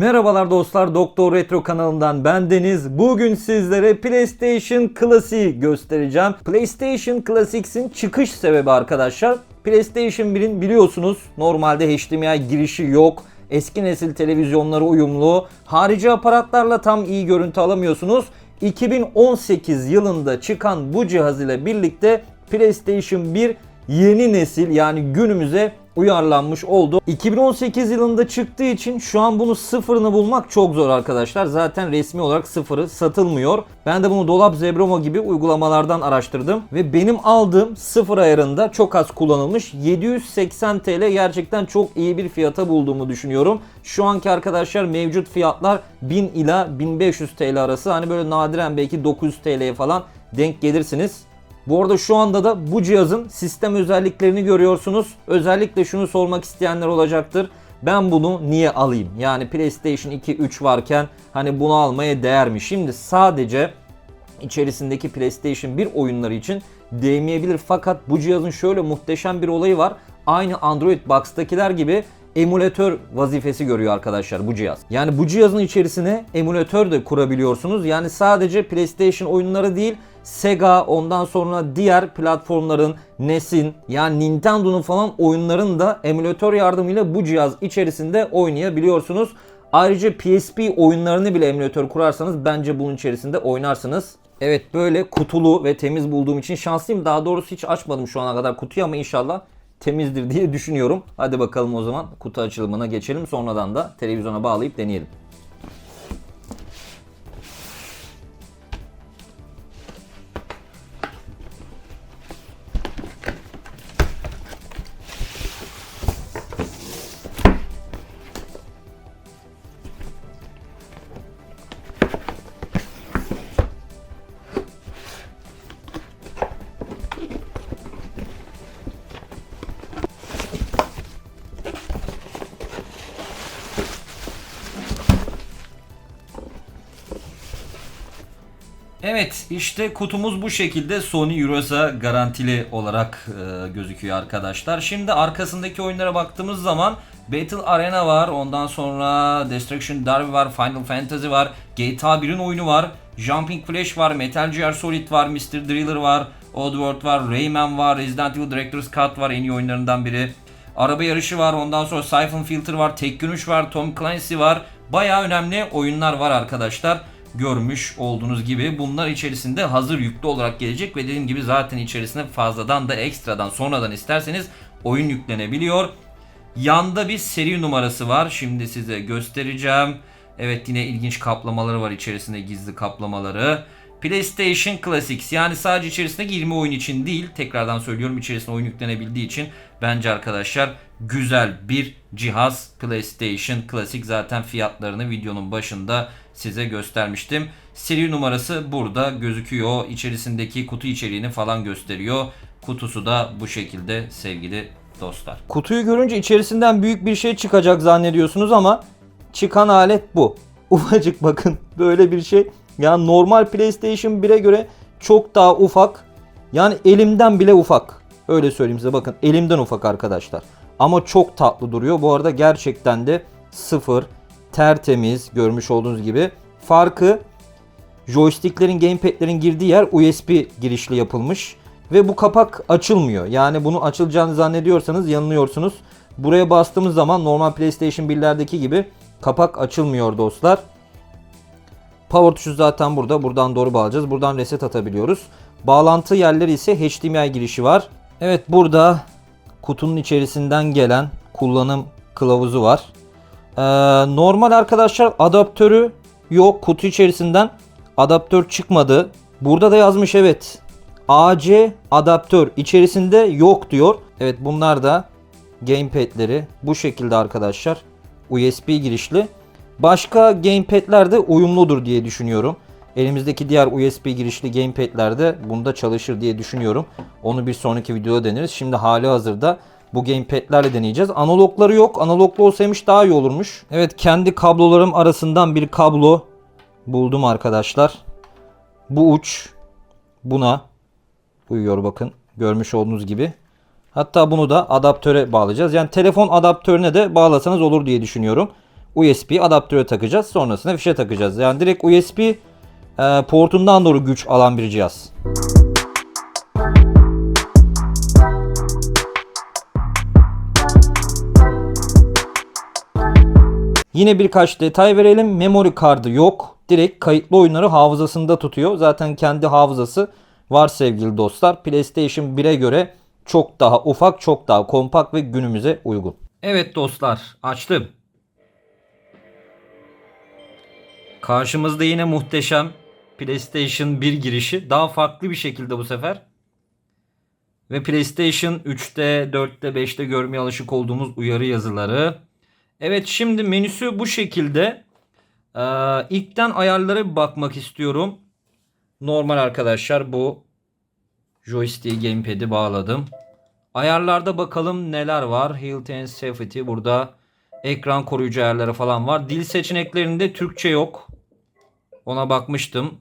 Merhabalar dostlar Doktor Retro kanalından ben Deniz. Bugün sizlere PlayStation Classic'i göstereceğim. PlayStation Classics'in çıkış sebebi arkadaşlar. PlayStation 1'in biliyorsunuz normalde HDMI girişi yok. Eski nesil televizyonlara uyumlu. Harici aparatlarla tam iyi görüntü alamıyorsunuz. 2018 yılında çıkan bu cihaz ile birlikte PlayStation 1 yeni nesil yani günümüze uyarlanmış oldu. 2018 yılında çıktığı için şu an bunu sıfırını bulmak çok zor arkadaşlar. Zaten resmi olarak sıfırı satılmıyor. Ben de bunu Dolap Zebromo gibi uygulamalardan araştırdım ve benim aldığım sıfır ayarında çok az kullanılmış 780 TL gerçekten çok iyi bir fiyata bulduğumu düşünüyorum. Şu anki arkadaşlar mevcut fiyatlar 1000 ila 1500 TL arası. Hani böyle nadiren belki 900 TL'ye falan denk gelirsiniz. Bu arada şu anda da bu cihazın sistem özelliklerini görüyorsunuz. Özellikle şunu sormak isteyenler olacaktır. Ben bunu niye alayım? Yani PlayStation 2, 3 varken hani bunu almaya değer mi? Şimdi sadece içerisindeki PlayStation 1 oyunları için değmeyebilir. Fakat bu cihazın şöyle muhteşem bir olayı var. Aynı Android Box'takiler gibi emülatör vazifesi görüyor arkadaşlar bu cihaz. Yani bu cihazın içerisine emülatör de kurabiliyorsunuz. Yani sadece PlayStation oyunları değil Sega ondan sonra diğer platformların NES'in yani Nintendo'nun falan oyunların da emülatör yardımıyla bu cihaz içerisinde oynayabiliyorsunuz. Ayrıca PSP oyunlarını bile emülatör kurarsanız bence bunun içerisinde oynarsınız. Evet böyle kutulu ve temiz bulduğum için şanslıyım. Daha doğrusu hiç açmadım şu ana kadar kutuyu ama inşallah temizdir diye düşünüyorum. Hadi bakalım o zaman kutu açılımına geçelim. Sonradan da televizyona bağlayıp deneyelim. Evet işte kutumuz bu şekilde Sony Eurosa garantili olarak e, gözüküyor arkadaşlar. Şimdi arkasındaki oyunlara baktığımız zaman Battle Arena var. Ondan sonra Destruction Derby var. Final Fantasy var. GTA 1'in oyunu var. Jumping Flash var. Metal Gear Solid var. Mr. Driller var. Oddworld var. Rayman var. Resident Evil Director's Cut var. En iyi oyunlarından biri. Araba yarışı var. Ondan sonra Siphon Filter var. Tekken 3 var. Tom Clancy var. Baya önemli oyunlar var arkadaşlar görmüş olduğunuz gibi bunlar içerisinde hazır yüklü olarak gelecek ve dediğim gibi zaten içerisinde fazladan da ekstradan sonradan isterseniz oyun yüklenebiliyor. Yanda bir seri numarası var. Şimdi size göstereceğim. Evet yine ilginç kaplamaları var içerisinde gizli kaplamaları. PlayStation Classics yani sadece içerisindeki 20 oyun için değil tekrardan söylüyorum içerisine oyun yüklenebildiği için bence arkadaşlar güzel bir cihaz PlayStation Classic zaten fiyatlarını videonun başında size göstermiştim. Seri numarası burada gözüküyor. İçerisindeki kutu içeriğini falan gösteriyor. Kutusu da bu şekilde sevgili dostlar. Kutuyu görünce içerisinden büyük bir şey çıkacak zannediyorsunuz ama çıkan alet bu. Ufacık bakın böyle bir şey. Yani normal PlayStation 1'e göre çok daha ufak. Yani elimden bile ufak. Öyle söyleyeyim size bakın elimden ufak arkadaşlar. Ama çok tatlı duruyor. Bu arada gerçekten de sıfır tertemiz görmüş olduğunuz gibi. Farkı joysticklerin, gamepadlerin girdiği yer USB girişli yapılmış. Ve bu kapak açılmıyor. Yani bunu açılacağını zannediyorsanız yanılıyorsunuz. Buraya bastığımız zaman normal PlayStation 1'lerdeki gibi kapak açılmıyor dostlar. Power tuşu zaten burada. Buradan doğru bağlayacağız. Buradan reset atabiliyoruz. Bağlantı yerleri ise HDMI girişi var. Evet burada kutunun içerisinden gelen kullanım kılavuzu var. Ee, normal arkadaşlar adaptörü yok. Kutu içerisinden adaptör çıkmadı. Burada da yazmış evet. AC adaptör içerisinde yok diyor. Evet bunlar da gamepad'leri bu şekilde arkadaşlar. USB girişli. Başka gamepad'ler de uyumludur diye düşünüyorum. Elimizdeki diğer USB girişli gamepad'ler de bunda çalışır diye düşünüyorum. Onu bir sonraki videoda deneriz. Şimdi hali hazırda bu gamepad'lerle deneyeceğiz. Analogları yok. Analoglu olsaymış daha iyi olurmuş. Evet kendi kablolarım arasından bir kablo buldum arkadaşlar. Bu uç buna uyuyor bakın. Görmüş olduğunuz gibi. Hatta bunu da adaptöre bağlayacağız. Yani telefon adaptörüne de bağlasanız olur diye düşünüyorum. USB adaptörü takacağız. Sonrasında fişe takacağız. Yani direkt USB e, portundan doğru güç alan bir cihaz. Yine birkaç detay verelim. Memory kartı yok. Direkt kayıtlı oyunları hafızasında tutuyor. Zaten kendi hafızası var sevgili dostlar. PlayStation 1'e göre çok daha ufak, çok daha kompakt ve günümüze uygun. Evet dostlar, açtım. Karşımızda yine muhteşem PlayStation 1 girişi. Daha farklı bir şekilde bu sefer. Ve PlayStation 3'te, 4'te, 5'te görmeye alışık olduğumuz uyarı yazıları. Evet şimdi menüsü bu şekilde. Ee, ilkten ayarlara bir bakmak istiyorum. Normal arkadaşlar bu joystick gamepad'i bağladım. Ayarlarda bakalım neler var. Health and Safety burada ekran koruyucu ayarları falan var. Dil seçeneklerinde Türkçe yok. Ona bakmıştım.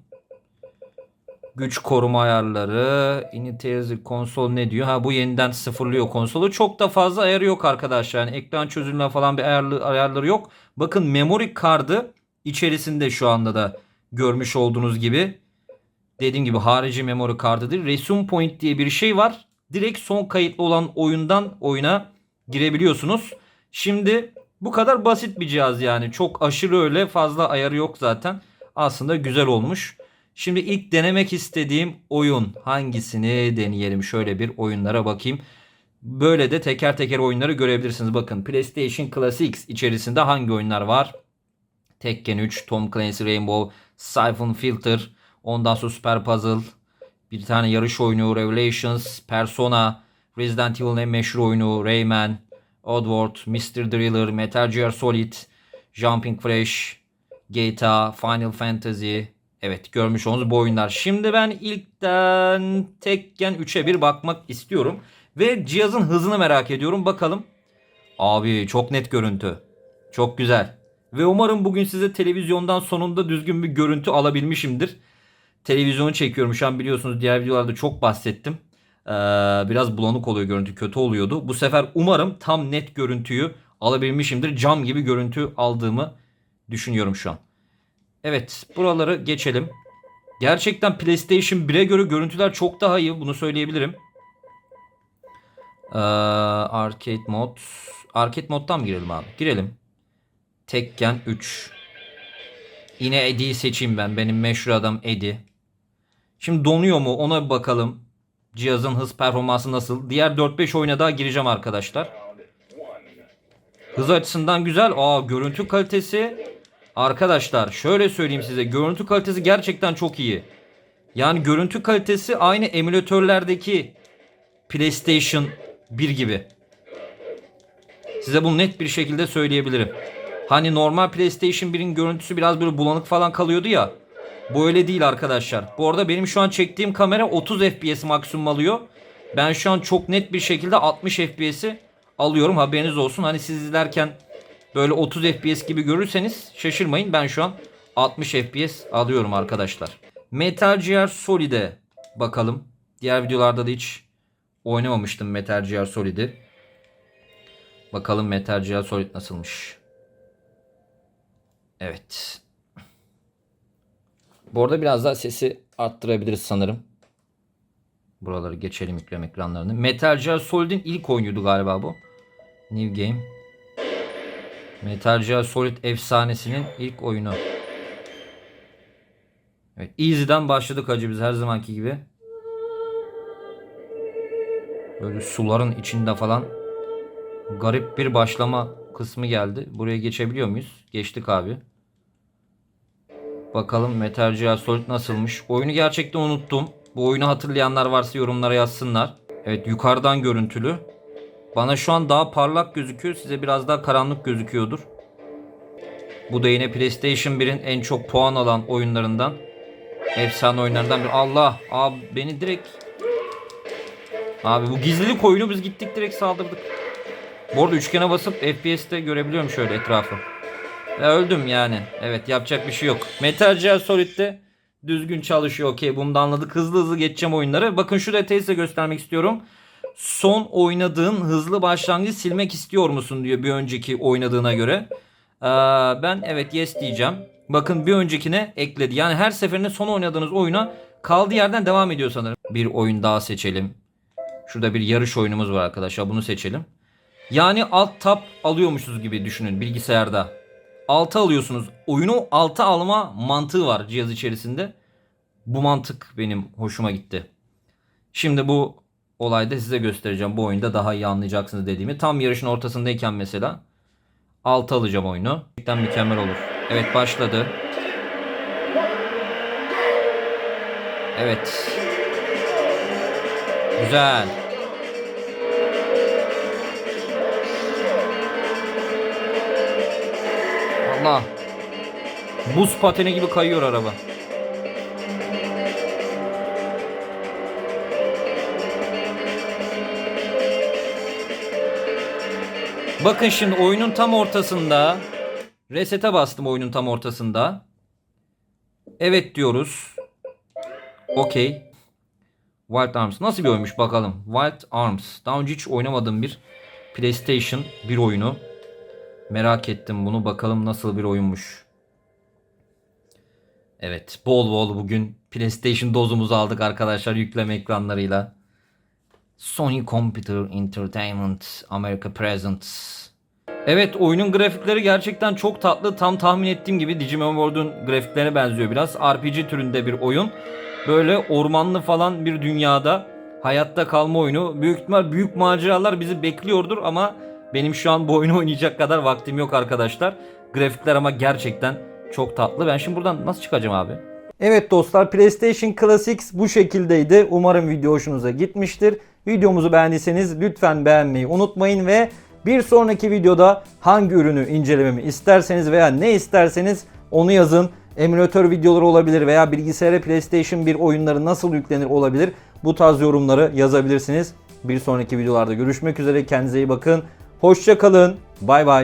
Güç koruma ayarları. Initialize konsol ne diyor? Ha bu yeniden sıfırlıyor konsolu. Çok da fazla ayarı yok arkadaşlar. Yani ekran çözünürlüğü falan bir ayarlı, ayarları yok. Bakın memory kartı içerisinde şu anda da görmüş olduğunuz gibi. Dediğim gibi harici memory kartıdır. Resume point diye bir şey var. Direkt son kayıtlı olan oyundan oyuna girebiliyorsunuz. Şimdi bu kadar basit bir cihaz yani. Çok aşırı öyle fazla ayarı yok zaten. Aslında güzel olmuş. Şimdi ilk denemek istediğim oyun hangisini deneyelim? Şöyle bir oyunlara bakayım. Böyle de teker teker oyunları görebilirsiniz. Bakın PlayStation Classics içerisinde hangi oyunlar var? Tekken 3, Tom Clancy Rainbow, Siphon Filter, ondan sonra Super Puzzle, bir tane yarış oyunu Revelations, Persona, Resident Evil'ın en meşhur oyunu Rayman, Oddworld, Mr. Driller, Metal Gear Solid, Jumping Flash, GTA, Final Fantasy. Evet görmüş olduğunuz bu oyunlar. Şimdi ben ilkten Tekken 3'e bir bakmak istiyorum. Ve cihazın hızını merak ediyorum. Bakalım. Abi çok net görüntü. Çok güzel. Ve umarım bugün size televizyondan sonunda düzgün bir görüntü alabilmişimdir. Televizyonu çekiyorum şu an biliyorsunuz diğer videolarda çok bahsettim. Ee, biraz bulanık oluyor görüntü kötü oluyordu. Bu sefer umarım tam net görüntüyü alabilmişimdir. Cam gibi görüntü aldığımı düşünüyorum şu an. Evet buraları geçelim. Gerçekten PlayStation 1'e göre görüntüler çok daha iyi bunu söyleyebilirim. Ee, arcade mod. Arcade moddan mı girelim abi? Girelim. Tekken 3. Yine Eddie'yi seçeyim ben. Benim meşhur adam Eddie. Şimdi donuyor mu ona bir bakalım. Cihazın hız performansı nasıl? Diğer 4-5 oyuna daha gireceğim arkadaşlar. Hız açısından güzel. Aa görüntü kalitesi. Arkadaşlar şöyle söyleyeyim size. Görüntü kalitesi gerçekten çok iyi. Yani görüntü kalitesi aynı emülatörlerdeki PlayStation 1 gibi. Size bunu net bir şekilde söyleyebilirim. Hani normal PlayStation 1'in görüntüsü biraz böyle bulanık falan kalıyordu ya. Bu öyle değil arkadaşlar. Bu arada benim şu an çektiğim kamera 30 FPS maksimum alıyor. Ben şu an çok net bir şekilde 60 FPS'i alıyorum. Haberiniz olsun. Hani siz izlerken böyle 30 FPS gibi görürseniz şaşırmayın. Ben şu an 60 FPS alıyorum arkadaşlar. Metal Gear Solid'e bakalım. Diğer videolarda da hiç oynamamıştım Metal Gear Solid'i. Bakalım Metal Gear Solid nasılmış. Evet. Bu arada biraz daha sesi arttırabiliriz sanırım. Buraları geçelim yükleme ekranlarını. Metal Gear Solid'in ilk oyunuydu galiba bu. New Game. Metal Gear Solid efsanesinin ilk oyunu. Evet, Easy'den başladık hacı biz her zamanki gibi. Böyle suların içinde falan garip bir başlama kısmı geldi. Buraya geçebiliyor muyuz? Geçtik abi. Bakalım Metal Gear Solid nasılmış. Oyunu gerçekten unuttum. Bu oyunu hatırlayanlar varsa yorumlara yazsınlar. Evet yukarıdan görüntülü. Bana şu an daha parlak gözüküyor. Size biraz daha karanlık gözüküyordur. Bu da yine PlayStation 1'in en çok puan alan oyunlarından. Efsane oyunlardan bir. Allah! Abi beni direkt... Abi bu gizlilik oyunu biz gittik direkt saldırdık. Bu arada üçgene basıp FPS'te görebiliyorum şöyle etrafı. Ve öldüm yani. Evet yapacak bir şey yok. Metal Gear Solid'de düzgün çalışıyor. Okey bunu da anladık. Hızlı hızlı geçeceğim oyunları. Bakın şu detayı size göstermek istiyorum. Son oynadığın hızlı başlangıcı silmek istiyor musun diyor bir önceki oynadığına göre. Ee, ben evet yes diyeceğim. Bakın bir öncekine ekledi. Yani her seferinde son oynadığınız oyuna kaldığı yerden devam ediyor sanırım. Bir oyun daha seçelim. Şurada bir yarış oyunumuz var arkadaşlar. Bunu seçelim. Yani alt tab alıyormuşuz gibi düşünün bilgisayarda. Alta alıyorsunuz. Oyunu alta alma mantığı var cihaz içerisinde. Bu mantık benim hoşuma gitti. Şimdi bu olayda size göstereceğim. Bu oyunda daha iyi anlayacaksınız dediğimi. Tam yarışın ortasındayken mesela alta alacağım oyunu. Gerçekten mükemmel olur. Evet başladı. Evet. Güzel. Allah. Buz pateni gibi kayıyor araba. Bakın şimdi oyunun tam ortasında resete bastım oyunun tam ortasında. Evet diyoruz. Okey. Wild Arms. Nasıl bir oyunmuş bakalım. Wild Arms. Daha önce hiç oynamadığım bir PlayStation bir oyunu. Merak ettim bunu. Bakalım nasıl bir oyunmuş. Evet. Bol bol bugün PlayStation dozumuzu aldık arkadaşlar yükleme ekranlarıyla. Sony Computer Entertainment America Presents. Evet oyunun grafikleri gerçekten çok tatlı. Tam tahmin ettiğim gibi Digimon World'un grafiklerine benziyor biraz. RPG türünde bir oyun. Böyle ormanlı falan bir dünyada hayatta kalma oyunu. Büyük ihtimal büyük maceralar bizi bekliyordur ama benim şu an bu oyunu oynayacak kadar vaktim yok arkadaşlar. Grafikler ama gerçekten çok tatlı. Ben şimdi buradan nasıl çıkacağım abi? Evet dostlar PlayStation Classics bu şekildeydi. Umarım video hoşunuza gitmiştir. Videomuzu beğendiyseniz lütfen beğenmeyi unutmayın ve bir sonraki videoda hangi ürünü incelememi isterseniz veya ne isterseniz onu yazın. Emülatör videoları olabilir veya bilgisayara PlayStation 1 oyunları nasıl yüklenir olabilir. Bu tarz yorumları yazabilirsiniz. Bir sonraki videolarda görüşmek üzere. Kendinize iyi bakın. Hoşça kalın. Bay bay.